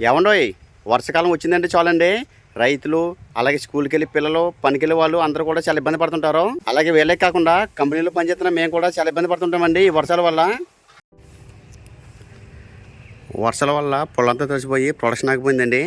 ఏమండోయ్ వర్షాకాలం వచ్చిందంటే చాలండి. రైతులు అలాగే స్కూల్కి వెళ్ళి పిల్లలు పనికెళ్ళి వాళ్ళు అందరూ కూడా చాలా ఇబ్బంది పడుతుంటారు. అలాగే వీళ్ళే కాకుండా కంపెనీలో పనిచేస్తున్న మేము కూడా చాలా ఇబ్బంది పడుతుంటామండి ఈ వర్షాల వల్ల. వర్షాల వల్ల పొలంతా తడిసిపోయి ప్రొడక్షన్ ఆగిపోయిందండి.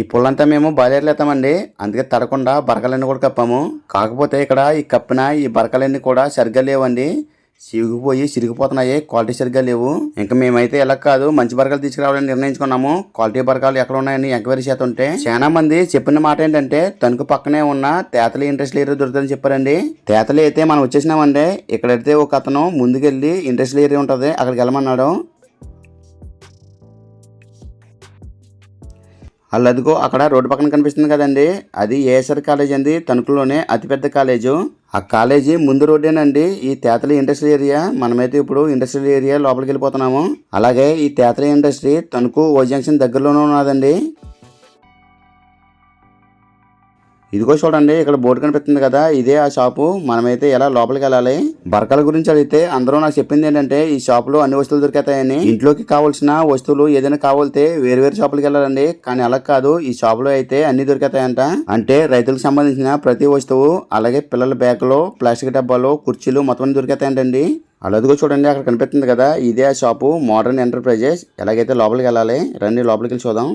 ఈ పుల్లంతా మేము బయలుదేరి అందుకే తడకుండా బరకలన్నీ కూడా కప్పాము. కాకపోతే ఇక్కడ ఈ కప్పిన ఈ బరకలన్నీ కూడా సరిగ్గా లేవండి. సిరిగిపోయి సిరిగిపోతున్నాయి క్వాలిటీ సరిగ్గా లేవు. ఇంకా మేమైతే ఎలా కాదు మంచి బర్గాలు తీసుకురావాలని నిర్ణయించుకున్నాము. క్వాలిటీ బరకాలు ఎక్కడ ఉన్నాయని ఎంక్వైరీ చేస్తుంటే చాలా మంది చెప్పిన మాట ఏంటంటే తణుకు పక్కనే ఉన్న తేతలి ఇంట్రెస్ట్ ఏరియా దొరుకుతుందని చెప్పారండి. తేతలి అయితే మనం వచ్చేసినామండి ఇక్కడైతే ఒక అతను ముందుకెళ్ళి ఇండస్ట్రియల్ ఏరియా ఉంటుంది అక్కడికి వెళ్ళమన్నాడు. అల్లదిగో అక్కడ రోడ్డు పక్కన కనిపిస్తుంది కదండి. అది ఏఎస్ఆర్ కాలేజ్ అండి తణుకులోనే అతిపెద్ద కాలేజు. ఆ కాలేజీ ముందు రోడ్డేనండి ఈ తేతలి ఇండస్ట్రియల్ ఏరియా. మనమైతే ఇప్పుడు ఇండస్ట్రియల్ ఏరియా లోపలికి వెళ్ళిపోతున్నాము అలాగే ఈ తేతలి ఇండస్ట్రీ తణుకు ఓ జంక్షన్ దగ్గరలోనే ఉన్నదండి. ఇదిగో చూడండి ఇక్కడ బోర్డు కనిపిస్తుంది కదా ఇదే ఆ షాపు. మనమైతే ఎలా లోపలికి వెళ్ళాలి? బరకల గురించి అడిగితే అందరూ నాకు చెప్పింది ఏంటంటే ఈ షాపులో అన్ని వస్తువులు దొరికేతాయని. ఇంట్లోకి కావాల్సిన వస్తువులు ఏదైనా కావాలితే వేరు వేరు షాపులకి వెళ్ళాలండి. కానీ అలా కాదు ఈ షాపులో అయితే అన్ని దొరికేతాయంట. అంటే రైతులకు సంబంధించిన ప్రతి వస్తువు అలాగే పిల్లల బ్యాగులు ప్లాస్టిక్ డబ్బాలు కుర్చీలు మొత్తం అన్ని దొరికేతాయంటండి. అలాదిగో చూడండి అక్కడ కనిపిస్తుంది కదా ఇదే ఆ షాపు మోడర్న్ ఎంటర్ప్రైజెస్. ఎలాగైతే లోపలికి వెళ్ళాలి రండి లోపలికి వెళ్ళి చూద్దాం.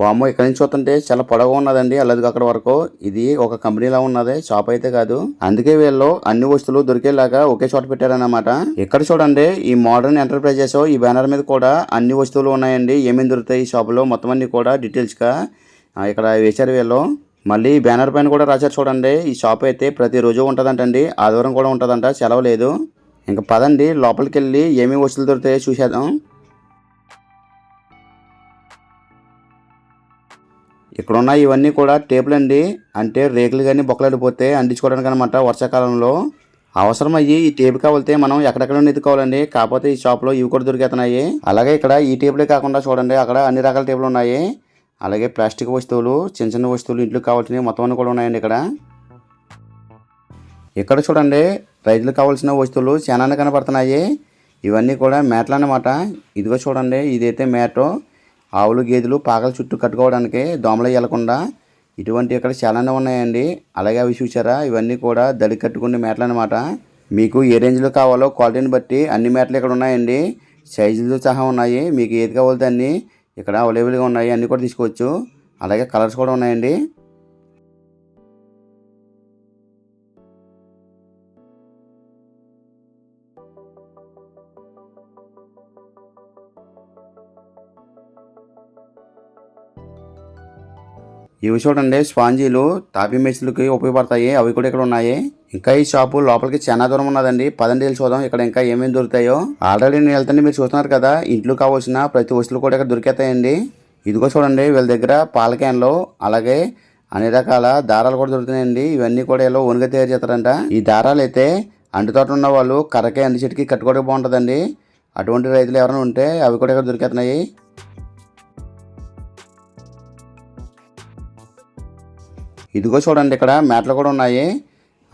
వామ్మో ఇక్కడ నుంచి చూస్తుంటే చాలా పొడవు ఉన్నదండి అల్లది అక్కడ వరకు. ఇది ఒక కంపెనీలా ఉన్నది షాప్ అయితే కాదు. అందుకే వీళ్ళు అన్ని వస్తువులు దొరికేలాగా ఒకే చోట పెట్టారన్నమాట. ఇక్కడ చూడండి ఈ మోడర్న్ ఎంటర్ప్రైజెస్ ఈ బ్యానర్ మీద కూడా అన్ని వస్తువులు ఉన్నాయండి. ఏమేమి దొరుకుతాయి ఈ షాపులో మొత్తం అన్ని కూడా డీటెయిల్స్గా ఇక్కడ వేశారు వీళ్ళు. మళ్ళీ ఈ బ్యానర్ పైన కూడా రాశారు చూడండి ఈ షాప్ అయితే ప్రతిరోజు ఉంటుందంటండి. ఆదివారం కూడా ఉంటుందంట సెలవు లేదు. ఇంకా పదండి లోపలికి వెళ్ళి ఏమేమి వస్తువులు దొరుకుతాయో చూసేద్దాం. ఇక్కడ ఉన్న ఇవన్నీ కూడా టేపులు అండి. అంటే రేకులు కానీ బొక్కలాడిపోతే అందించుకోవడానికి అనమాట వర్షాకాలంలో. అవసరమయ్యి ఈ టేపు కావాలితే మనం ఎక్కడెక్కడ ఎత్తుకోవాలండి కాకపోతే ఈ షాప్లో ఇవి కూడా దొరికేతున్నాయి. అలాగే ఇక్కడ ఈ టేపులే కాకుండా చూడండి అక్కడ అన్ని రకాల టేపులు ఉన్నాయి. అలాగే ప్లాస్టిక్ వస్తువులు చిన్న చిన్న వస్తువులు ఇంట్లో కావాల్సినవి మొత్తం అన్ని కూడా ఉన్నాయండి ఇక్కడ. ఇక్కడ చూడండి రైతులకు కావాల్సిన వస్తువులు చాలానే కనపడుతున్నాయి. ఇవన్నీ కూడా మేటలు అన్నమాట. ఇదిగో చూడండి ఇదైతే మేటో ఆవులు గేదెలు పాకల చుట్టూ కట్టుకోవడానికి దోమలు వెళ్ళకుండా ఇటువంటి ఇక్కడ చాలానే ఉన్నాయండి. అలాగే అవి చూసారా ఇవన్నీ కూడా దడి కట్టుకునే మేటలు అనమాట మీకు ఏ రేంజ్లో కావాలో క్వాలిటీని బట్టి అన్ని మేటలు ఇక్కడ ఉన్నాయండి. సైజులు సహా ఉన్నాయి. మీకు ఏది కావాలితే అన్ని ఇక్కడ అవైలబుల్గా ఉన్నాయి. అన్నీ కూడా తీసుకోవచ్చు. అలాగే కలర్స్ కూడా ఉన్నాయండి. ఇవి చూడండి స్పాంజీలు తాపీ మెషిన్లకి ఉపయోగపడతాయి అవి కూడా ఇక్కడ ఉన్నాయి. ఇంకా ఈ షాపు లోపలికి చాలా దూరం ఉన్నదండి. పదండి వెళ్ళి చూద్దాం ఇక్కడ ఇంకా ఏమేమి దొరుకుతాయో. ఆల్రెడీ నేను వెళ్తాను మీరు చూస్తున్నారు కదా ఇంట్లో కావాల్సిన ప్రతి వస్తువులు కూడా ఇక్కడ దొరికేతాయండి. ఇదిగో చూడండి వీళ్ళ దగ్గర పాల క్యాన్లు అలాగే అన్ని రకాల దారాలు కూడా దొరుకుతున్నాయండి. ఇవన్నీ కూడా ఇలా ఓన్గా తయారు చేస్తారంట. ఈ దారాలు అయితే అంటుతోట ఉన్న వాళ్ళు కర్రకే అంటి చెట్టుకి కట్టుకోవడానికి బాగుంటుందండి. అటువంటి రైతులు ఎవరైనా ఉంటే అవి కూడా ఇక్కడ దొరికేస్తున్నాయి ఇదిగో చూడండి ఇక్కడ మ్యాట్లు కూడా ఉన్నాయి.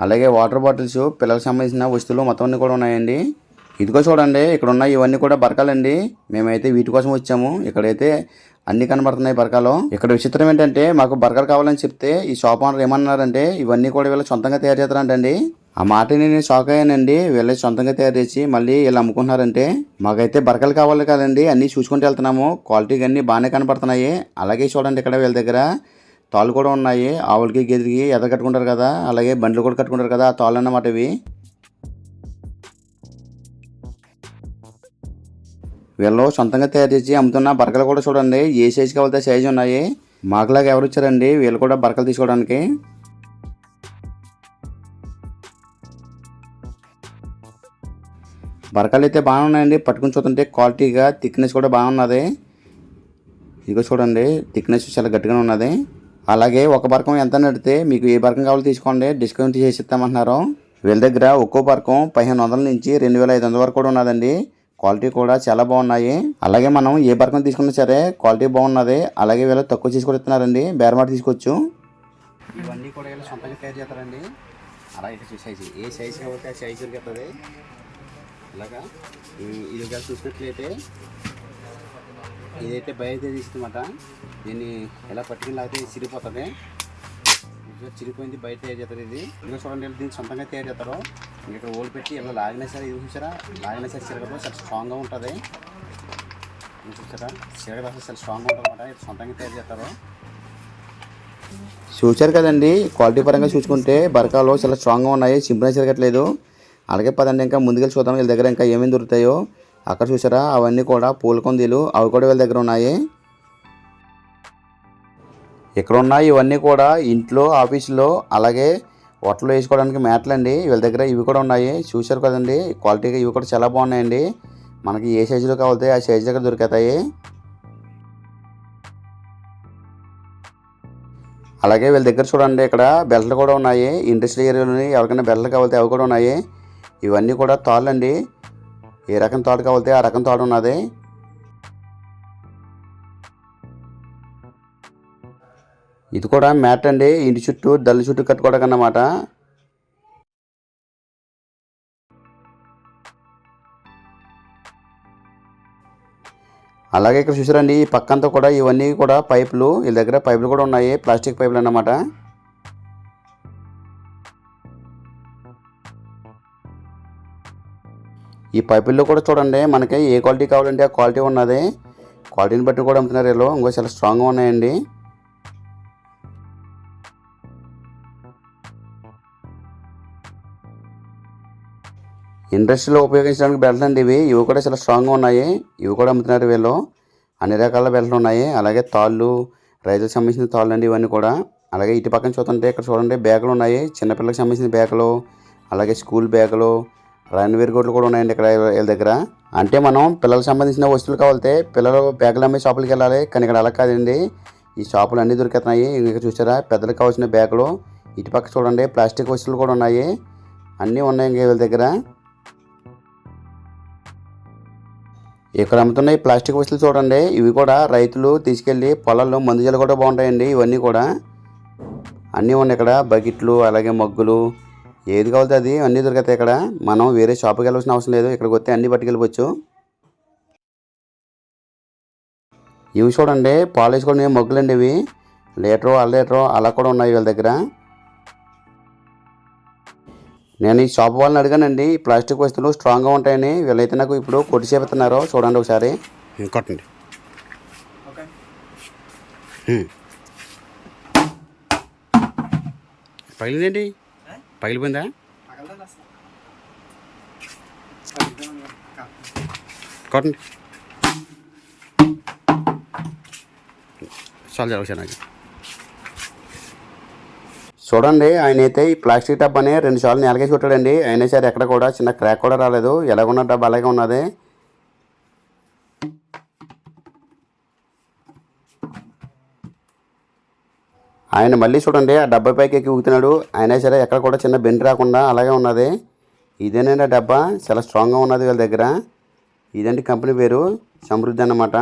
అలాగే వాటర్ బాటిల్స్ పిల్లలకు సంబంధించిన వస్తువులు మొత్తం అన్నీ కూడా ఉన్నాయండి. ఇదిగో చూడండి ఇక్కడ ఉన్న ఇవన్నీ కూడా బరకాలండి. మేమైతే వీటి కోసం వచ్చాము. ఇక్కడైతే అన్ని కనబడుతున్నాయి బరకాలు. ఇక్కడ విచిత్రం ఏంటంటే మాకు బర్గర్ కావాలని చెప్తే ఈ షాప్ ఓనర్ ఏమన్నారంటే ఇవన్నీ కూడా వీళ్ళు సొంతంగా తయారు చేస్తారంటండి. ఆ మాట నేను షాక్ అయ్యానండి. వీళ్ళే సొంతంగా తయారు చేసి మళ్ళీ వీళ్ళు అమ్ముకుంటున్నారంటే మాకైతే బరకలు కావాలి కదండి. అన్నీ చూసుకుంటూ వెళ్తున్నాము. క్వాలిటీ అన్నీ బాగానే కనపడుతున్నాయి అలాగే చూడండి ఇక్కడ వీళ్ళ దగ్గర తాళ్ళు కూడా ఉన్నాయి. ఆవులకి గేదెకి ఎద కట్టుకుంటారు కదా. అలాగే బండ్లు కూడా కట్టుకుంటారు కదా. ఆ తాళ్ళు అన్నమాట ఇవి. వీళ్ళు సొంతంగా తయారు చేసి అమ్ముతున్న బరకలు కూడా చూడండి. ఏ సైజు కావాలితే సైజు ఉన్నాయి. మాకులాగా ఎవరు ఇచ్చారండి? వీళ్ళు కూడా బరకలు తీసుకోవడానికి. బరకలు అయితే బాగానే ఉన్నాయండి. పట్టుకుని చూస్తుంటే క్వాలిటీగా థిక్నెస్ కూడా బాగున్నది. ఇదిగో చూడండి. థిక్నెస్ చాలా గట్టిగా ఉన్నది. అలాగే ఒక పరకం ఎంత నడితే మీకు ఏ పరకం కావాలో తీసుకోండి. డిస్కౌంట్ చేసి ఇస్తామంటున్నారు. వీళ్ళ దగ్గర ఒక్కో పరకం పదిహేను వందల నుంచి రెండు వేల ఐదు వందల వరకు కూడా ఉన్నదండి. క్వాలిటీ కూడా చాలా బాగున్నాయి. అలాగే మనం ఏ పరకం తీసుకున్నా సరే క్వాలిటీ బాగున్నది. అలాగే వీళ్ళు తక్కువ చేసుకొని ఇస్తున్నారండి. బేరమాట తీసుకోవచ్చు. ఇవన్నీ కూడా వీళ్ళు సొంతంగా తయారు చేస్తారండి. అలాగే సైజు. ఏ సైజు కాబట్టి ఆ సైజు దొరుకుతుంది ఇలాగా. ఇది చూసినట్లయితే ఇదైతే బయట తీసుకున్నమాట దీన్ని ఎలా పట్టుకుని అయితే చిరిగిపోతుంది. ఇంకా చిరిగిపోయింది బయట తయారు చేస్తారు ఇది. ఇంకా చూడండి దీన్ని సొంతంగా తయారు చేస్తారు. ఇంకా ఇక్కడ ఓలు పెట్టి ఇలా లాగినా సరే ఇది చూసారా? లాగినా సరే చిరగదు చాలా స్ట్రాంగ్గా ఉంటుంది. ఇది చూసారా? చిరగదు అసలు చాలా స్ట్రాంగ్గా ఉంటుంది అన్నమాట. ఇది సొంతంగా తయారు చేస్తారు. చూశారు కదండి క్వాలిటీ పరంగా చూసుకుంటే బరకాలు చాలా స్ట్రాంగ్గా ఉన్నాయి. సింపుల్గా తిరగట్లేదు అలాగే పదండి ఇంకా ముందుకెళ్ళి చూద్దాం. వీళ్ళ దగ్గర ఇంకా ఏమేమి దొరుకుతాయో. అక్కడ చూసారా? అవన్నీ కూడా పూల కొందీలు. అవి కూడా వీళ్ళ దగ్గర ఉన్నాయి. ఇక్కడ ఉన్న ఇవన్నీ కూడా ఇంట్లో ఆఫీసులో అలాగే హోటల్లో వేసుకోవడానికి మ్యాట్లు అండి వీళ్ళ దగ్గర ఇవి కూడా ఉన్నాయి. చూశారు కదండి? క్వాలిటీగా ఇవి కూడా చాలా బాగున్నాయండి. మనకి ఏ సైజులో కావాలితే ఆ సైజు దగ్గర దొరుకుతాయి. అలాగే వీళ్ళ దగ్గర చూడండి ఇక్కడ బెల్ట్లు కూడా ఉన్నాయి. ఇండస్ట్రీ ఏరియాలోని ఎవరికైనా బెల్ట్లు కావాలితే అవి కూడా ఉన్నాయి. ఇవన్నీ కూడా తాళ్ళు అండి ఏ రకం తాడు కావాలితే ఆ రకం తాడు ఉన్నది? ఇది కూడా మ్యాట్ అండి. ఇంటి చుట్టూ దల్లి చుట్టూ కట్టుకోవడానికి అన్నమాట అలాగే ఇక్కడ చూసారండి ఈ పక్కంతా కూడా ఇవన్నీ కూడా పైపులు వీళ్ళ దగ్గర పైపులు కూడా ఉన్నాయి ప్లాస్టిక్ పైపులు అన్నమాట. ఈ పైపుల్లో కూడా చూడండి మనకి ఏ క్వాలిటీ కావాలంటే ఆ క్వాలిటీ ఉన్నది. క్వాలిటీని బట్టి కూడా అమ్ముతున్నారు వీళ్ళు. ఇంకో చాలా స్ట్రాంగ్గా ఉన్నాయండి. ఇండస్ట్రీలో ఉపయోగించడానికి బెల్ట్ అండి ఇవి. ఇవి కూడా చాలా స్ట్రాంగ్గా ఉన్నాయి. ఇవి కూడా అమ్ముతున్నారు వీళ్ళు. అన్ని రకాల బెల్ట్లు ఉన్నాయి. అలాగే తాళ్ళు రైతులకు సంబంధించిన తాళ్ళు అండి ఇవన్నీ కూడా. అలాగే ఇటు పక్కన చూస్తుంటే ఇక్కడ చూడండి బ్యాగులు ఉన్నాయి. చిన్నపిల్లలకు సంబంధించిన బ్యాగులు అలాగే స్కూల్ బ్యాగులు రణవీర్ కోట్లు కూడా ఉన్నాయండి ఇక్కడ వీళ్ళ దగ్గర. అంటే మనం పిల్లలకు సంబంధించిన వస్తువులు కావాలితే పిల్లలు బ్యాగులు అమ్మే షాపులకి వెళ్ళాలి కానీ ఇక్కడ అలా కాదండి. ఈ షాపులు అన్నీ దొరుకుతున్నాయి. ఇక్కడ చూసారా? పెద్దలకు కావాల్సిన బ్యాగులు. ఇటుపక్క చూడండి ప్లాస్టిక్ వస్తువులు కూడా ఉన్నాయి. అన్నీ ఉన్నాయి ఇంకా వీళ్ళ దగ్గర. ఇక్కడ అమ్ముతున్న ఈ ప్లాస్టిక్ వస్తువులు చూడండి. ఇవి కూడా రైతులు తీసుకెళ్ళి పొలాల్లో మందు కూడా బాగుంటాయండి ఇవన్నీ కూడా. అన్నీ ఉన్నాయి ఇక్కడ. బకెట్లు అలాగే మగ్గులు ఏది కావాలితే అది అన్నీ దొరుకుతాయి ఇక్కడ. మనం వేరే షాప్కి వెళ్ళాల్సిన అవసరం లేదు. ఇక్కడికి వస్తే అన్నీ పట్టుకెళ్ళిపోవచ్చు. ఇవి చూడండి పాలు వేసుకోవడం మగ్గులు అండి ఇవి. లీటరు అర లీటరు అలా కూడా ఉన్నాయి వీళ్ళ దగ్గర. నేను ఈ షాప్ వాళ్ళని అడిగానండి ఈ ప్లాస్టిక్ వస్తువులు స్ట్రాంగ్గా ఉంటాయని. వీళ్ళైతే నాకు ఇప్పుడు కొట్టి చేపుతున్నారు చూడండి ఒకసారి. కొట్టండి. పగిలిందేంటి? పగిలిపోయిందా? కొట్టండి. చాలు చాలు నాకు. చూడండి ఆయన అయితే ఈ ప్లాస్టిక్ డబ్బా అని రెండు సార్లు నేలకేసి కొట్టాడండి. అయినా సరే ఎక్కడ కూడా చిన్న క్రాక్ కూడా రాలేదు. ఎలాగున్న డబ్బా అలాగే ఉన్నది. ఆయన మళ్ళీ చూడండి ఆ డబ్బా పైకి ఎక్కి ఊగుతున్నాడు. అయినా సరే ఎక్కడ కూడా చిన్న బెండ్ రాకుండా అలాగే ఉన్నది. ఇదేనండి ఆ డబ్బా. చాలా స్ట్రాంగ్గా ఉన్నది వీళ్ళ దగ్గర. ఇదండి కంపెనీ పేరు? సమృద్ధి అన్నమాట.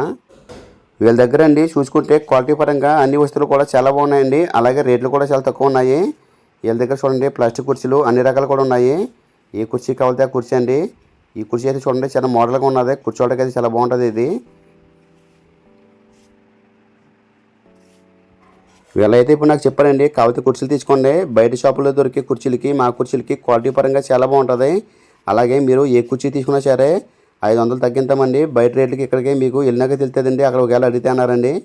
వీళ్ళ దగ్గర అండి చూసుకుంటే క్వాలిటీ పరంగా అన్ని వస్తువులు కూడా చాలా బాగున్నాయండి. అలాగే రేట్లు కూడా చాలా తక్కువ ఉన్నాయి. వీళ్ళ దగ్గర చూడండి ప్లాస్టిక్ కుర్చీలు అన్ని రకాలు కూడా ఉన్నాయి. ఏ కుర్చీ కావాలితే ఆ కుర్చీ అండి. ఈ కుర్చీ అయితే చూడండి చాలా మోడల్గా ఉన్నది. కూర్చోవడానికి అయితే చాలా బాగుంటుంది ఇది. వీళ్ళైతే ఇప్పుడు నాకు చెప్పారండి కాకపోతే కుర్చీలు తీసుకోండి. బయట షాపులో దొరికే కుర్చీలకి మా కుర్చీలకి క్వాలిటీ పరంగా చాలా బాగుంటుంది. అలాగే మీరు ఏ కుర్చీ తీసుకున్నా సరే ఐదు వందలు తగ్గింతామండి బయట రేట్లకి ఇక్కడికి మీకు వెళ్ళినాక తెలుస్తుందండి అక్కడ ఒకవేళ అడిగితే అన్నారండి.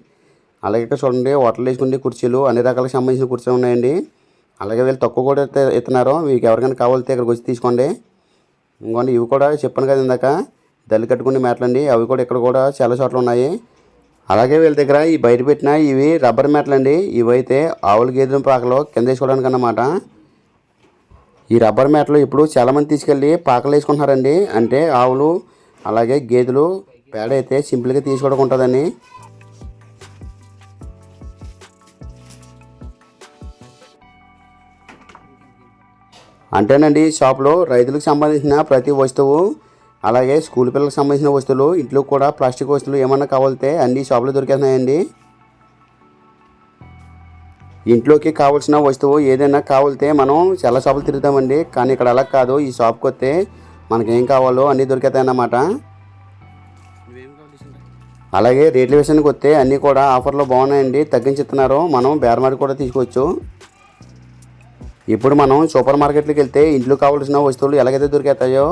అలాగే ఇక్కడ చూడండి హోటల్ వేసుకునే కుర్చీలు అన్ని రకాలకు సంబంధించిన కుర్చీలు ఉన్నాయండి. అలాగే వీళ్ళు తక్కువ కూడా ఇస్తే- ఇస్తున్నారు మీకు ఎవరికైనా కావాలితే ఇక్కడికి వచ్చి తీసుకోండి. ఇంకోండి ఇవి కూడా చెప్పాను కదా ఇందాక. దల్లి కట్టుకునే మేటలండి అవి కూడా ఇక్కడ కూడా చాలా చోట్ల ఉన్నాయి. అలాగే వీళ్ళ దగ్గర ఈ బయట పెట్టిన ఇవి రబ్బర్ మేటలు అండి ఇవైతే ఆవుల గేదెల పాకలో కింద వేసుకోవడానికి అన్నమాట ఈ రబ్బర్ మేటలు ఇప్పుడు చాలామంది తీసుకెళ్ళి పాకలు వేసుకుంటున్నారండి. అంటే ఆవులు అలాగే గేదెలు పేడ అయితే సింపుల్గా తీసుకోవడం ఉంటుందని అంటేనండి ఈ షాప్లో రైతులకు సంబంధించిన ప్రతి వస్తువు అలాగే స్కూల్ పిల్లలకు సంబంధించిన వస్తువులు ఇంట్లో కూడా ప్లాస్టిక్ వస్తువులు ఏమన్నా కావాలితే అన్ని షాపులో దొరికేస్తున్నాయండి. ఇంట్లోకి కావాల్సిన వస్తువు ఏదైనా కావాలితే మనం చాలా షాపులు తిరుగుతామండి. కానీ ఇక్కడ అలా కాదు. ఈ షాప్కి వస్తే మనకేం కావాలో అన్నీ దొరికేతాయన్నమాట అలాగే రేట్ల విషయానికి వస్తే అన్నీ కూడా ఆఫర్లో బాగున్నాయండి. తగ్గించిస్తున్నారు. మనం బేరమాడి కూడా తీసుకోవచ్చు. ఇప్పుడు మనం సూపర్ మార్కెట్కి వెళ్తే ఇంట్లో కావాల్సిన వస్తువులు ఎలాగైతే దొరికేతాయో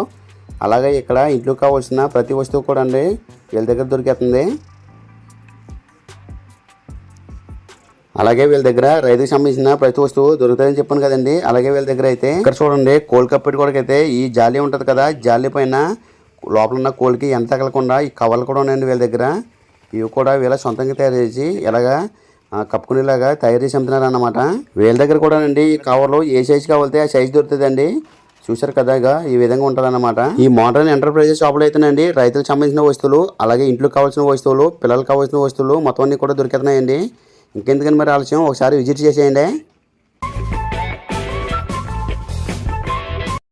అలాగే ఇక్కడ ఇంట్లో కావాల్సిన ప్రతి వస్తువు కూడా అండి వీళ్ళ దగ్గర దొరికేస్తుంది. అలాగే వీళ్ళ దగ్గర రైతుకు సంబంధించిన ప్రతి వస్తువు దొరుకుతాయని చెప్పాను కదండి. అలాగే వీళ్ళ దగ్గర అయితే ఇక్కడ చూడండి కోల్ కప్పెట్ కూడా అయితే ఈ జాలి ఉంటుంది కదా జాలి పైన లోపల ఉన్న కోల్కి ఎంత తగలకుండా ఈ కవర్లు కూడా ఉన్నాయండి వీళ్ళ దగ్గర. ఇవి కూడా వీళ్ళ సొంతంగా తయారు చేసి ఇలాగా కప్పుకునేలాగా తయారు చేసి అమ్ముతున్నారు అన్నమాట వీళ్ళ దగ్గర కూడా అండి ఈ కవర్లు ఏ సైజు కావాలితే ఆ సైజు దొరుకుతుందండి చూశారు కదా ఈ విధంగా ఉంటుందన్నమాట. ఈ మోడర్న్ ఎంటర్ప్రైజెస్ షాపులు అయితేనండి రైతులకు సంబంధించిన వస్తువులు అలాగే ఇంట్లో కావాల్సిన వస్తువులు పిల్లలకు కావాల్సిన వస్తువులు మొత్తం అన్ని కూడా దొరికేతున్నాయండి ఇంకెందుకని మరి ఆలస్యం? ఒకసారి విజిట్ చేసేయండి.